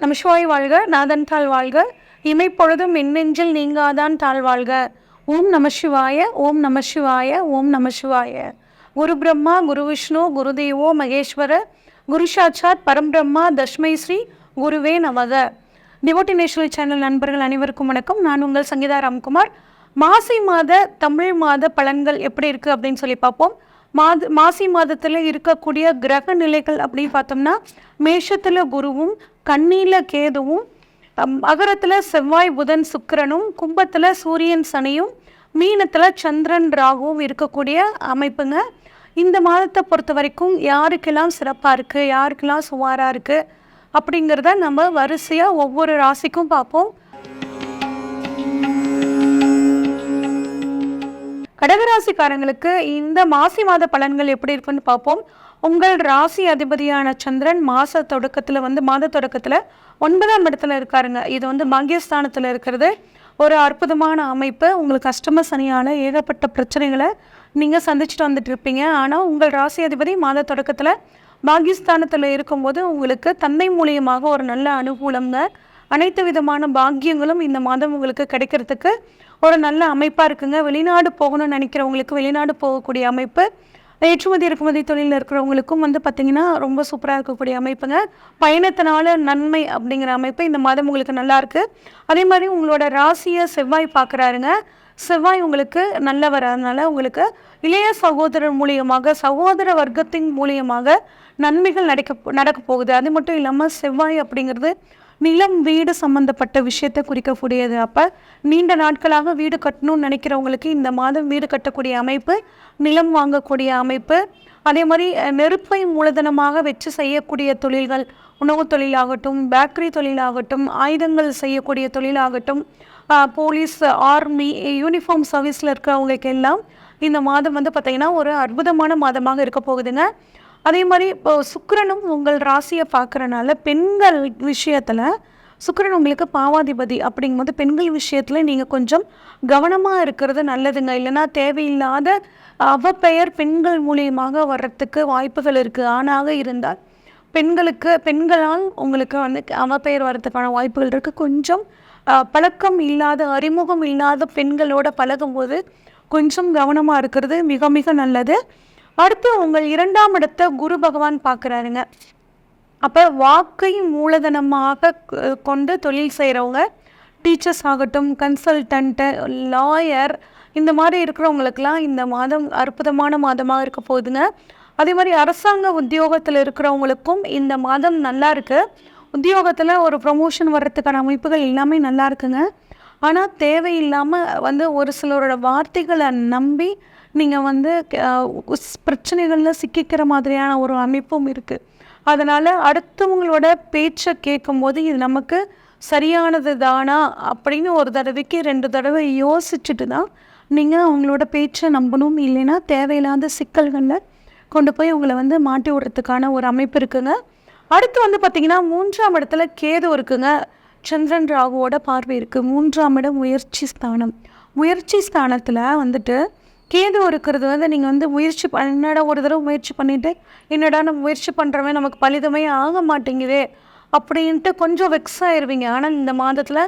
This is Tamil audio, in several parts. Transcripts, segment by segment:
நம்ம சிவாய் வாழ்க நாதன் தாழ் வாழ்க. இமைப்பொழுதும் மின்னெஞ்சில் நீங்காதான் தாழ் வாழ்க. ஓம் நம சிவாய ஓம் நம சிவாய ஓம் நம சிவாய குரு பிரம்மா குரு விஷ்ணு குரு தேவோ மகேஸ்வர. குரு சாட்சாத் பரம்பிரம்மா தஷ்மை ஸ்ரீ குருவே நமக. டிவோட்டி நேஷனல் சேனல் நண்பர்கள் அனைவருக்கும் வணக்கம். நான் உங்கள் சங்கீதா ராம்குமார். மாசி மாத தமிழ் மாத பலன்கள் எப்படி இருக்குது அப்படின்னு சொல்லி பார்ப்போம். மாத மாசி மாதத்தில் இருக்கக்கூடிய கிரக நிலைகள் அப்படின்னு பார்த்தோம்னா மேஷத்தில் குருவும் கண்ணியில் கேதுவும் மகரத்தில் செவ்வாய் புதன் சுக்கிரனும் கும்பத்தில் சூரியன் சனியும் மீனத்தில் சந்திரன் ராகுவும் இருக்கக்கூடிய அமைப்புங்க. இந்த மாதத்தை பொறுத்த வரைக்கும் யாருக்கெல்லாம் சிறப்பாக இருக்குது யாருக்கெல்லாம் சுமாராக இருக்குது அப்படிங்கிறத நம்ம வரிசையாக ஒவ்வொரு ராசிக்கும் பார்ப்போம். கடகராசிக்காரங்களுக்கு இந்த மாசி மாத பலன்கள் எப்படி இருக்குன்னு பார்ப்போம். உங்கள் ராசி அதிபதியான சந்திரன் மாத தொடக்கத்தில் வந்து மாத தொடக்கத்தில் ஒன்பதாம் இடத்துல இருக்காருங்க. இது வந்து மங்கியஸ்தானத்தில் இருக்கிறது. ஒரு அற்புதமான அமைப்பு. உங்களுக்கு கஷ்டம சனியால் ஏகப்பட்ட பிரச்சனைகளை நீங்கள் சந்திச்சுட்டு வந்துட்டு இருப்பீங்க. ஆனால் உங்கள் ராசி அதிபதி மாத தொடக்கத்தில் பாகிஸ்தானத்தில் இருக்கும்போது உங்களுக்கு தந்தை மூலியமாக ஒரு நல்ல அனுகூலம்ங்க. அனைத்து விதமான பாக்கியங்களும் இந்த மாதம் உங்களுக்கு கிடைக்கிறதுக்கு ஒரு நல்ல அமைப்பாக இருக்குங்க. வெளிநாடு போகணும்னு நினைக்கிறவங்களுக்கு வெளிநாடு போகக்கூடிய அமைப்பு ஏற்றுமதி இறக்குமதி தொழிலில் இருக்கிறவங்களுக்கும் வந்து பார்த்திங்கன்னா ரொம்ப சூப்பராக இருக்கக்கூடிய அமைப்புங்க. பயணத்தினால நன்மை அப்படிங்கிற அமைப்பு இந்த மாதம் உங்களுக்கு நல்லாயிருக்கு அதே மாதிரி உங்களோட ராசியை செவ்வாய் பார்க்குறாருங்க செவ்வாய் உங்களுக்கு நல்லவர் அதனால உங்களுக்கு இளைய சகோதரர் மூலியமாக சகோதர வர்க்கத்தின் மூலியமாக நன்மைகள் நடக்க நடக்க போகுது. அது மட்டும் இல்லாமல் செவ்வாய் அப்படிங்கிறது நிலம் வீடு சம்மந்தப்பட்ட விஷயத்தை குறிக்கக்கூடியது. அப்போ நீண்ட நாட்களாக வீடு கட்டணும்னு நினைக்கிறவங்களுக்கு இந்த மாதம் வீடு கட்டக்கூடிய அமைப்பு நிலம் வாங்கக்கூடிய அமைப்பு அதே மாதிரி நெருப்பை மூலதனமாக வச்சு செய்யக்கூடிய தொழில்கள் உணவு தொழிலாகட்டும் பேக்கரி தொழிலாகட்டும் ஆயுதங்கள் செய்யக்கூடிய தொழிலாகட்டும் போலீஸ் ஆர்மி யூனிஃபார்ம் சர்வீஸில் இருக்கிறவங்களுக்கு எல்லாம் இந்த மாதம் வந்து பார்த்திங்கன்னா ஒரு அற்புதமான மாதமாக இருக்க போகுதுங்க. அதே மாதிரி இப்போ சுக்கரனும் உங்கள் ராசியை பார்க்குறனால பெண்கள் விஷயத்தில் சுக்கரன் உங்களுக்கு பாவாதிபதி அப்படிங்கும்போது பெண்கள் விஷயத்தில் நீங்கள் கொஞ்சம் கவனமாக இருக்கிறது நல்லதுங்க. இல்லைன்னா தேவையில்லாத அவப்பெயர் பெண்கள் மூலியமாக வர்றதுக்கு வாய்ப்புகள் இருக்குது ஆணாக இருந்தால் பெண்களுக்கு பெண்களால் உங்களுக்கு வந்து அவப்பெயர் வர்றதுக்கான வாய்ப்புகள் இருக்குது கொஞ்சம் பழக்கம் இல்லாத அறிமுகம் இல்லாத பெண்களோட பழகும்போது கொஞ்சம் கவனமாக இருக்கிறது மிக மிக நல்லது. அடுத்து உங்கள் இரண்டாம் இடத்தை குரு பகவான் பார்க்குறாருங்க. அப்போ வாக்கை மூலதனமாக கொண்டு தொழில் செய்கிறவங்க டீச்சர்ஸ் ஆகட்டும் கன்சல்டன்ட்டு லாயர் இந்த மாதிரி இருக்கிறவங்களுக்கெல்லாம் இந்த மாதம் அற்புதமான மாதமாக இருக்க போகுதுங்க. அதே மாதிரி அரசாங்க உத்தியோகத்தில் இருக்கிறவங்களுக்கும் இந்த மாதம் நல்லா இருக்குது உத்தியோகத்தில் ஒரு ப்ரொமோஷன் வர்றதுக்கான அமைப்புகள் எல்லாமே நல்லா இருக்குங்க. ஆனால் தேவையில்லாமல் வந்து ஒரு சிலரோட வார்த்தைகளை நம்பி நீங்கள் வந்து பிரச்சனைகளில் சிக்கிக்கிற மாதிரியான ஒரு அமைப்பும் இருக்குது அதனால் அடுத்தவங்களோட பேச்சை கேட்கும்போது இது நமக்கு சரியானது தானா அப்படின்னு ஒரு தடவைக்கு ரெண்டு தடவை யோசிச்சுட்டு தான் நீங்கள் அவங்களோட பேச்சை நம்பணும். இல்லைன்னா தேவையில்லாத சிக்கல்களில் கொண்டு போய் உங்களை வந்து மாட்டி விடுறதுக்கான ஒரு அமைப்பு இருக்குங்க. அடுத்து வந்து பார்த்திங்கன்னா மூன்றாம் இடத்துல கேது இருக்குங்க. சந்திரன் ராகுவோட பார்வை இருக்குது மூன்றாம் இடம் முயற்சி ஸ்தானம். முயற்சி ஸ்தானத்தில் வந்துட்டு கேது இருக்கிறது வந்து நீங்கள் வந்து முயற்சி என்னடா ஒரு தடவை முயற்சி பண்ணிட்டு என்னடா நம்ம முயற்சி பண்ணுறவன் நமக்கு பலிதமே ஆக மாட்டேங்குதே அப்படின்ட்டு கொஞ்சம் வெக்ஸ் ஆயிடுவீங்க ஆனால் இந்த மாதத்தில்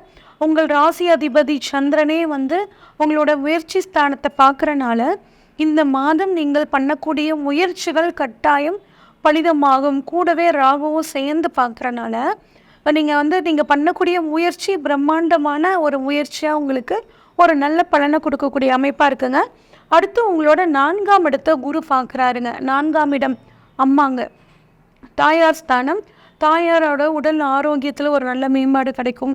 உங்கள் ராசி அதிபதி சந்திரனே வந்து உங்களோட முயற்சி ஸ்தானத்தை பார்க்குறனால இந்த மாதம் நீங்கள் பண்ணக்கூடிய முயற்சிகள் கட்டாயம் பலிதமாகும். கூடவே ராகுவும் சேர்ந்து பார்க்குறனால நீங்கள் வந்து நீங்கள் பண்ணக்கூடிய முயற்சி பிரம்மாண்டமான ஒரு முயற்சியாக உங்களுக்கு ஒரு நல்ல பலனை கொடுக்கக்கூடிய அமைப்பாக இருக்குங்க. அடுத்து உங்களோட நான்காம் இடத்தை குரு பார்க்குறாருங்க. நான்காம் இடம் அம்மாங்க. தாயார் ஸ்தானம். தாயாரோட உடல் ஆரோக்கியத்தில் ஒரு நல்ல மேம்பாடு கிடைக்கும்.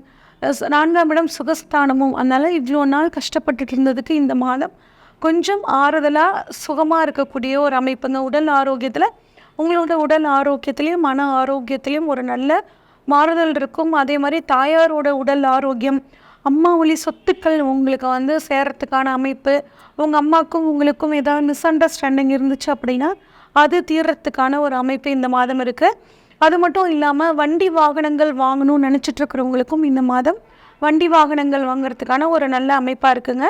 நான்காம் இடம் சுகஸ்தானமும். அதனால் இவ்வளோ நாள் கஷ்டப்பட்டுட்டு இருந்ததுக்கு இந்த மாதம் கொஞ்சம் ஆறுதலாக சுகமாக இருக்கக்கூடிய ஒரு அமைப்புங்க. உடல் ஆரோக்கியத்தில் உங்களோட உடல் ஆரோக்கியத்திலையும் மன ஆரோக்கியத்திலையும் ஒரு நல்ல மாறுதல் இருக்கும். அதே மாதிரி தாயாரோட உடல் ஆரோக்கியம் அம்மா வழி சொத்துக்கள் உங்களுக்கு வந்து சேரத்துக்கான அமைப்பு உங்கள் அம்மாவுக்கும் உங்களுக்கும் ஏதாவது மிஸ் அண்டர்ஸ்டாண்டிங் இருந்துச்சு அப்படின்னா அது தீர்றதுக்கான ஒரு அமைப்பு இந்த மாதம் இருக்குது அது மட்டும் இல்லாமல் வண்டி வாகனங்கள் வாங்கணும்னு நினச்சிட்ருக்குறவங்களுக்கும் இந்த மாதம் வண்டி வாகனங்கள் வாங்குறதுக்கான ஒரு நல்ல அமைப்பாக இருக்குங்க.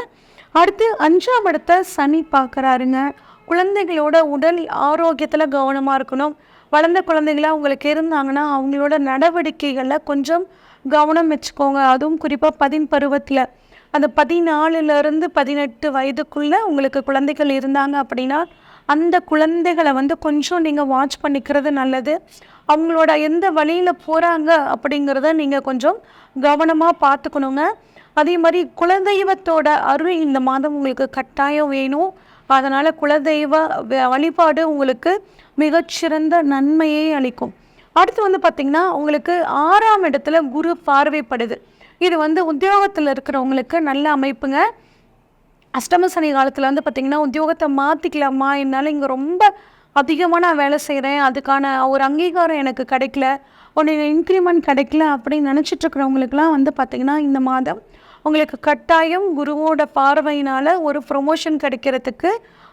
அடுத்து அஞ்சாம் இடத்த சனி பார்க்குறாருங்க. குழந்தைகளோட உடல் ஆரோக்கியத்தில் கவனமாக இருக்கணும். வளர்ந்த குழந்தைகளாக உங்களுக்கு இருந்தாங்கன்னா அவங்களோட நடவடிக்கைகளில் கொஞ்சம் கவனம் வச்சுக்கோங்க. அதுவும் குறிப்பாக பதின் பருவத்தில். அந்த பதினாலுலேருந்து பதினெட்டு வயதுக்குள்ளே உங்களுக்கு குழந்தைகள் இருந்தாங்க அப்படின்னா அந்த குழந்தைகளை வந்து கொஞ்சம் நீங்கள் வாட்ச் பண்ணிக்கிறது நல்லது. அவங்களோட எந்த வழியில் போகிறாங்க அப்படிங்கிறத நீங்கள் கொஞ்சம் கவனமாக பார்த்துக்கணுங்க. அதே மாதிரி குலதெய்வத்தோட அருள் இந்த மாதம் உங்களுக்கு கட்டாயம் வேணும். அதனால் குலதெய்வ வ- வழிபாடு உங்களுக்கு மிகச்சிறந்த நன்மையை அளிக்கும். அடுத்து வந்து பார்த்திங்கன்னா உங்களுக்கு ஆறாம் இடத்துல குரு பார்வைப்படுது. இது வந்து உத்தியோகத்தில் இருக்கிறவங்களுக்கு நல்ல அமைப்புங்க. அஷ்டம சனி காலத்தில் வந்து பார்த்திங்கன்னா உத்தியோகத்தை மாற்றிக்கலாமா என்னால் இங்கே ரொம்ப அதிகமாக நான் வேலை செய்கிறேன் அதுக்கான ஒரு அங்கீகாரம் எனக்கு கிடைக்கல. ஒன்று இன்க்ரிமெண்ட் கிடைக்கல அப்படின்னு நினச்சிட்ருக்குறவங்களுக்குலாம் வந்து பார்த்திங்கன்னா இந்த மாதம் உங்களுக்கு கட்டாயம் குருவோட பார்வையினால் ஒரு ப்ரொமோஷன் கிடைக்கிறதுக்கு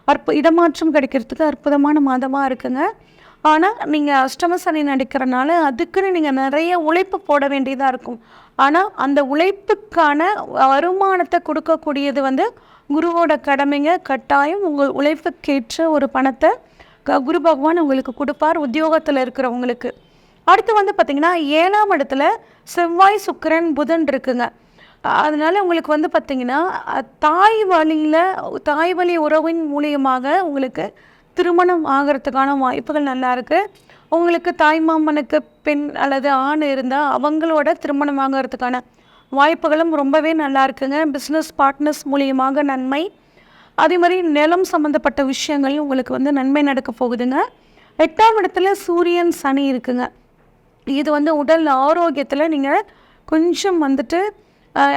அற்பு இடமாற்றம் கிடைக்கிறதுக்கு அற்புதமான மாதமாக இருக்குங்க. ஆனால் நீங்கள் அஷ்டம சனி நடிக்கிறனால அதுக்குன்னு நீங்கள் நிறைய உழைப்பு போட வேண்டியதாக இருக்கும். ஆனால் அந்த உழைப்புக்கான வருமானத்தை கொடுக்கக்கூடியது வந்து குருவோட கடமைங்க கட்டாயம் உங்கள் உழைப்புக்கேற்ற ஒரு பணத்தை க- குரு பகவான் உங்களுக்கு கொடுப்பார் உத்தியோகத்தில் இருக்கிறவங்களுக்கு. அடுத்து வந்து பார்த்திங்கன்னா ஏழாம் இடத்துல செவ்வாய் சுக்கிரன் புதன் இருக்குங்க. அதனால் உங்களுக்கு வந்து பார்த்திங்கன்னா தாய் வழியில் தாய் வழி உறவின் மூலியமாக உங்களுக்கு திருமணம் ஆகிறதுக்கான வாய்ப்புகள் நல்லா இருக்கு. உங்களுக்கு தாய் மாமனுக்கு பெண் அல்லது ஆண் இருந்தால் அவங்களோட திருமணம் ஆகிறதுக்கான வாய்ப்புகளும் ரொம்பவே நல்லா இருக்குங்க. பிஸ்னஸ் பார்ட்னர்ஸ் மூலியமாக நன்மை. அதே மாதிரி நிலம் சம்மந்தப்பட்ட விஷயங்கள் உங்களுக்கு வந்து நன்மை நடக்க போகுதுங்க. எட்டாம் இடத்துல சூரியன் சனி இருக்குங்க. இது வந்து உடல் ஆரோக்கியத்தில் நீங்கள் கொஞ்சம் வந்துட்டு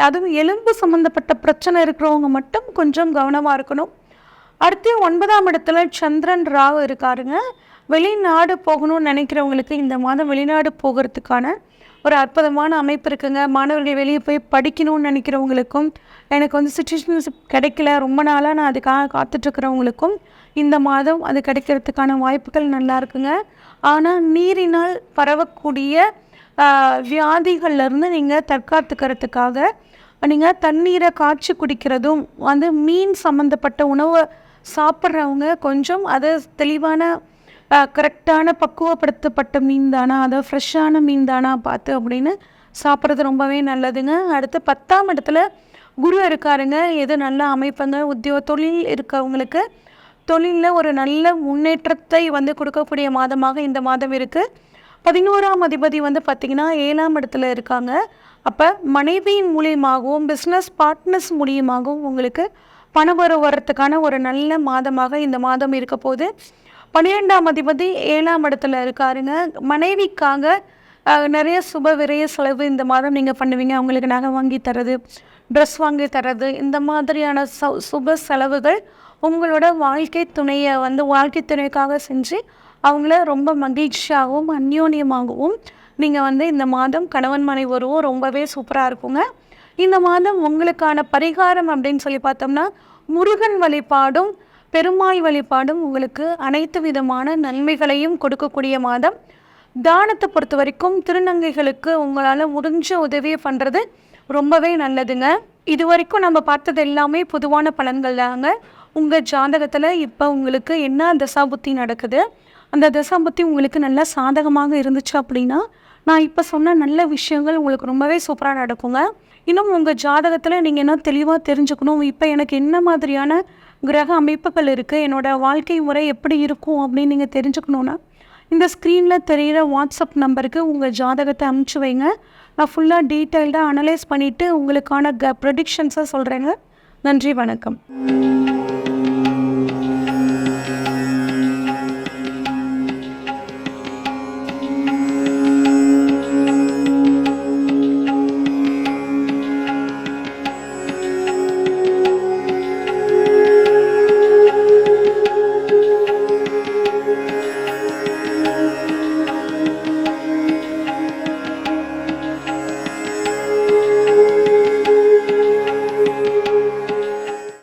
அதுவும் எலும்பு சம்மந்தப்பட்ட பிரச்சனை இருக்கிறவங்க மட்டும் கொஞ்சம் கவனமாக இருக்கணும். அடுத்து ஒன்பதாம் இடத்துல சந்திரன் ராவ் இருக்காருங்க. வெளிநாடு போகணும்னு நினைக்கிறவங்களுக்கு இந்த மாதம் வெளிநாடு போகிறதுக்கான ஒரு அற்புதமான அமைப்பு இருக்குங்க. மாணவர்கள் வெளியே போய் படிக்கணும்னு நினைக்கிறவங்களுக்கும் எனக்கு வந்து சிச்சுவேஷன்ஷிப் கிடைக்கல ரொம்ப நாளாக நான் அதுக்காக காத்துட்ருக்கிறவங்களுக்கும் இந்த மாதம் அது கிடைக்கிறதுக்கான வாய்ப்புகள் நல்லா இருக்குங்க. ஆனால் நீரினால் பரவக்கூடிய வியாதிகள்லேருந்து நீங்கள் தற்காத்துக்கிறதுக்காக நீங்கள் தண்ணீரை காய்ச்சி குடிக்கிறதும் வந்து மீன் சம்மந்தப்பட்ட உணவை சாப்பிட்றவங்க கொஞ்சம் அதை தெளிவான கரெக்டான பக்குவப்படுத்தப்பட்ட மீன் தானா அதை ஃப்ரெஷ்ஷான மீன் தானா பார்த்து அப்படின்னு சாப்பிட்றது ரொம்பவே நல்லதுங்க. அடுத்து பத்தாம் இடத்துல குரு இருக்காருங்க. எது நல்ல அமைப்புங்க? உத்தியோக தொழில் இருக்கவங்களுக்கு தொழிலில் ஒரு நல்ல முன்னேற்றத்தை வந்து கொடுக்கக்கூடிய மாதமாக இந்த மாதம் இருக்குது பதினோராம் அதிபதி வந்து பார்த்திங்கன்னா ஏழாம் இடத்துல இருக்காங்க. அப்போ மனைவியின் மூலியமாகவும் பிஸ்னஸ் பார்ட்னர்ஸ் மூலியமாகவும் உங்களுக்கு பணவரவு வர்றதுக்கான ஒரு நல்ல மாதமாக இந்த மாதம் இருக்க போது பன்னிரெண்டாம் அதிபதி ஏழாம் இடத்துல இருக்காருங்க. மனைவிக்காக நிறைய சுப விரைய செலவு இந்த மாதம் நீங்கள் பண்ணுவீங்க. அவங்களுக்கு நகை வாங்கி தரது ட்ரெஸ் வாங்கி தரது இந்த மாதிரியான சு சுப செலவுகள் உங்களோட வாழ்க்கை துணையை வந்து வாழ்க்கை துணைக்காக செஞ்சு அவங்கள ரொம்ப மகிழ்ச்சியாகவும் அந்யோன்யமாகவும் நீங்கள் வந்து இந்த மாதம் கணவன் மனைவி உறவும் ரொம்பவே சூப்பராக இருக்குங்க. இந்த மாதம் உங்களுக்கான பரிகாரம் அப்படின்னு சொல்லி பார்த்தோம்னா முருகன் வழிபாடும் பெருமாள் வழிபாடும் உங்களுக்கு அனைத்து விதமான நன்மைகளையும் கொடுக்கக்கூடிய மாதம். தானத்தை பொறுத்த வரைக்கும் திருநங்கைகளுக்கு உங்களால் முடிஞ்ச உதவியை பண்ணுறது ரொம்பவே நல்லதுங்க. இது வரைக்கும் நம்ம பார்த்தது எல்லாமே பொதுவான பலன்கள் தாங்க. உங்கள் ஜாதகத்தில் இப்போ உங்களுக்கு என்ன தசாபுத்தி நடக்குது? அந்த தசாபுத்தி உங்களுக்கு நல்லா சாதகமாக இருந்துச்சு அப்படின்னா நான் இப்போ சொன்ன நல்ல விஷயங்கள் உங்களுக்கு ரொம்பவே சூப்பராக நடக்குங்க. இன்னும் உங்கள் ஜாதகத்தில் நீங்கள் என்ன தெளிவாக தெரிஞ்சுக்கணும். இப்போ எனக்கு என்ன மாதிரியான கிரக அமைப்புகள் இருக்குது என்னோடய வாழ்க்கை முறை எப்படி இருக்கும் அப்படின்னு நீங்கள் தெரிஞ்சுக்கணுன்னா இந்த ஸ்க்ரீனில் தெரிகிற வாட்ஸ்அப் நம்பருக்கு உங்கள் ஜாதகத்தை அனுப்பிச்சி வைங்க. நான் ஃபுல்லாக டீட்டெயில்டாக அனலைஸ் பண்ணிவிட்டு உங்களுக்கான க ப்ரொடிக்ஷன்ஸை சொல்கிறேங்க நன்றி வணக்கம்.